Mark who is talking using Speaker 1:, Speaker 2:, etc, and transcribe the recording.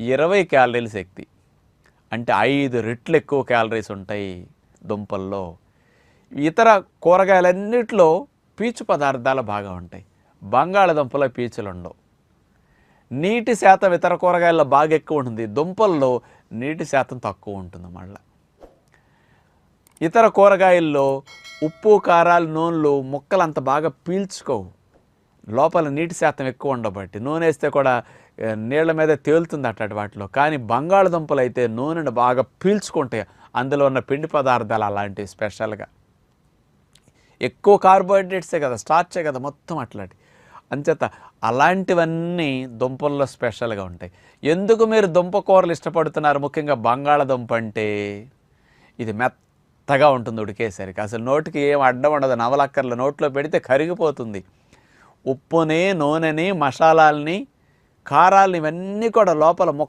Speaker 1: ఇరవై క్యాలరీల శక్తి. అంటే ఐదు రెట్లు ఎక్కువ క్యాలరీస్ ఉంటాయి దుంపల్లో. ఇతర కూరగాయలన్నిటిలో పీచు పదార్థాలు బాగా ఉంటాయి. బంగాళదుంపలో పీచులు ఉండవు. నీటి శాతం ఇతర కూరగాయల్లో బాగా ఎక్కువ ఉంటుంది. దుంపల్లో నీటి శాతం తక్కువ ఉంటుంది మళ్ళీ. ఇతర కూరగాయల్లో ఉప్పు కారాలు నూనెలు ముక్కలు అంత బాగా పీల్చుకోవు. లోపల నీటి శాతం ఎక్కువ ఉండబట్టి నూనె వేస్తే కూడా నీళ్ళ మీద తేలుతుంది అట్లాంటి వాటిలో. కానీ బంగాళదుంపలు అయితే నూనెను బాగా పీల్చుకుంటాయి. అందులో ఉన్న పిండి పదార్థాలు అలాంటివి స్పెషల్గా. ఎక్కువ కార్బోహైడ్రేట్సే కదా స్టార్చే కదా మొత్తం అట్లాంటి అంచేత అలాంటివన్నీ దుంపల్లో స్పెషల్గా ఉంటాయి. ఎందుకు మీరు దుంప కూరలు ఇష్టపడుతున్నారు? ముఖ్యంగా బంగాళదుంప అంటే ఇది మెత్తగా ఉంటుంది ఉడికేసరికి. అసలు నోటికి ఏం అడ్డం ఉండదు. నవలక్కర్లు నోట్లో పెడితే కరిగిపోతుంది. ఉప్పుని నూనెని మసాలాల్ని కారాలని ఇవన్నీ కూడా లోపల మొక్క